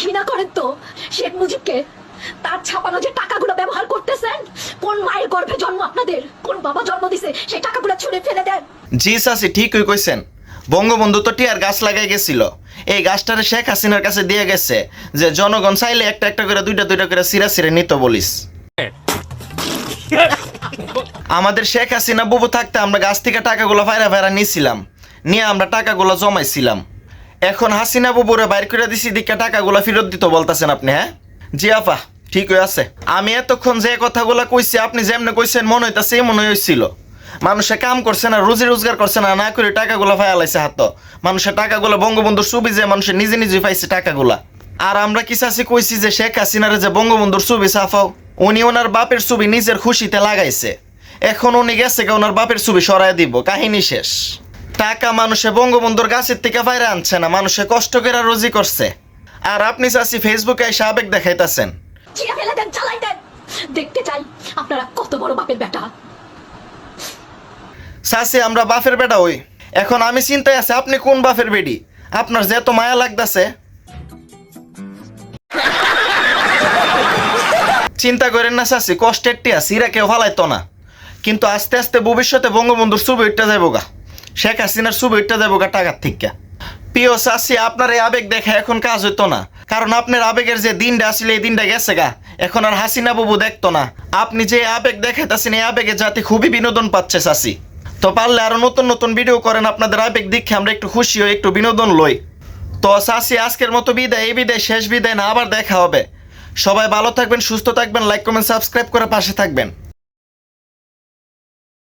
ঘৃণা করেন তো শেখ মুজিবকে। তার ছাপানো যে টাকাগুলো ব্যবহার করতেছেন, কোন মায়ের গর্ভে জন্ম আপনাদের? কোন বাবা জন্ম দিছে, সেই টাকাগুলো ছুঁড়ে ফেলে দেন। জি চাচি ঠিকই কইছেন। বঙ্গবন্ধু তো টিয়ার গাছ লাগাই গেছিল। এই গাছটারে শেখ হাসিনার কাছে দিয়ে গেছে যে, জনগণ চাইলে একটা একটা করে, দুইটা দুইটা করে সিরা সিরে নিত বলিস। আমাদের শেখ হাসিনা বুবু থাকতে আমরা গাছ থেকে টাকাগুলো ফায়রা ফায়রা নিছিলাম। নিয়ে আমরা টাকাগুলো জমাইছিলাম। এখন হাসিনা বুবুরে বাইর করে দিছি দিকে টাকাগুলো ফেরত দিতে বলতেছেন আপনি হ্যাঁ? জি, আপা, ঠিক আছে। আমি এতক্ষণ যে কথাগুলো কইছি, আপনি যেমনে কইছেন, মনে হইতাছে, মনে হয়েছিল মানুষে কাম করছে না, রুজি রোজগার করছে না না করে টাকাগুলো ফায়ালাইছে হাত মানুষের টাকাগুলো, বঙ্গবন্ধুর ছবি যে মানুষে নিজে নিজে পাইছে টাকাগুলা। আর আমরা কি চাষি কইছি যে শেখ হাসিনারে যে বঙ্গবন্ধুর ছবি সাফাও উনি ওনার বাপের ছবি নিজের খুশিতে লাগাইছে। এখন উনি গেছে ওনার বাপের ছবি সরাই দিব, কাহিনী শেষ। টাকা মানুষে বঙ্গবন্ধুর গাছের থেকে বাইরে আনছে না মানুষে কষ্ট করে রুজি করছে। আর আপনি চাষি ফেসবুকে এসে আবেগ দেখাইতেছেন। দেখতে চাই আপনারা কত বড় বাপের বেটা। চাষি আমরা বাপের বেটা ওই এখন আমি চিন্তায় আছে আপনি কোন বাপের বেডি আপনার যে এত মায়া লাগতাছে। চিন্তা করেন না চাষি কষ্টের টিয়া সিরা কেউ ফালাইতো না। কিন্তু আস্তে আস্তে ভবিষ্যতে বঙ্গবন্ধুর ছবি উঠতে গা। শেখ হাসিনার যাব গা টাকার থেকে। প্রিয় চাষি আপনার এই আবেগ দেখা এখন কাজ হইতো না। কারণ আপনার আবেগের যে দিনটা আসলে এই দিনটা গেছে গা। এখন আর হাসিনা বাবু দেখতো না। আপনি যে আবেগ দেখাইতেছেন, এই আবেগে জাতি খুবই বিনোদন পাচ্ছে চাষি তো পারলে আরও নতুন নতুন ভিডিও করেন, আপনাদের আবেগ দেখে আমরা একটু খুশি হই, একটু বিনোদন লই। তো চাষি আজকের মতো বিদায়, এই বিদায় শেষ বিদায় না, আবার দেখা হবে। সবাই ভালো থাকবেন, সুস্থ থাকবেন লাইক কমেন্ট সাবস্ক্রাইব করে পাশে থাকবেন।